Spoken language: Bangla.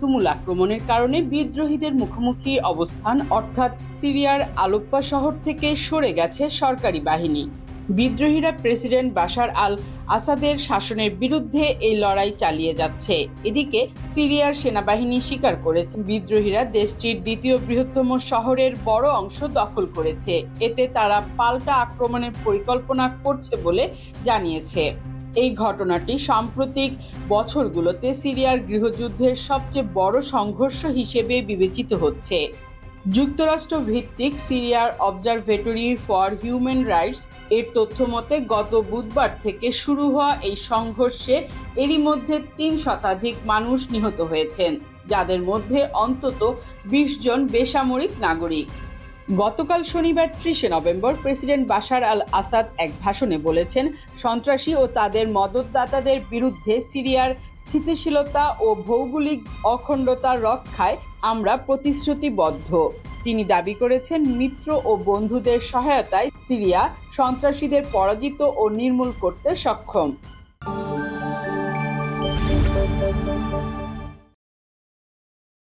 তুমুল আক্রমণের কারণে বিদ্রোহীদের মুখোমুখি অবস্থান, অর্থাৎ সিরিয়ার আলোপ্পা শহর থেকে সরে গেছে সরকারি বাহিনী। বিদ্রোহীরা প্রেসিডেন্ট বাশার আল আসাদের শাসনের বিরুদ্ধে এই লড়াই চালিয়ে যাচ্ছে। এদিকে সিরিয়ার সেনাবাহিনী স্বীকার করেছে, বিদ্রোহীরা দেশটির দ্বিতীয় বৃহত্তম শহরের বড় অংশ দখল করেছে। এতে তারা পাল্টা আক্রমণের পরিকল্পনা করছে বলে জানিয়েছে। এই ঘটনাটি সাম্প্রতিক বছরগুলোতে সিরিয়ার গৃহযুদ্ধের সবচেয়ে বড় সংঘর্ষ হিসেবে বিবেচিত হচ্ছে। যুক্তরাষ্ট্র ভিত্তিক সিরিয়ার অবজারভেটরি ফর হিউম্যান রাইটস এর তথ্য মতে গত বুধবার থেকে শুরু হওয়া এই সংঘর্ষে এরই মধ্যে তিন শতাধিক মানুষ নিহত হয়েছেন, যাদের মধ্যে অন্তত বিশ জন বেসামরিক নাগরিক। গতকাল শনিবার ত্রিশে November president Bashar al Assad এক ভাষণে বলেছেন, সন্ত্রাসী ও তাদের মদতদাতাদের বিরুদ্ধে সিরিয়ার স্থিতিশীলতা ও ভৌগোলিক অখণ্ডতা রক্ষায় আমরা প্রতিশ্রুতিবদ্ধ। তিনি দাবি করেছেন, মিত্র ও বন্ধুদের সহায়তায় সিরিয়া সন্ত্রাসীদের পরাজিত ও নির্মূল করতে সক্ষম।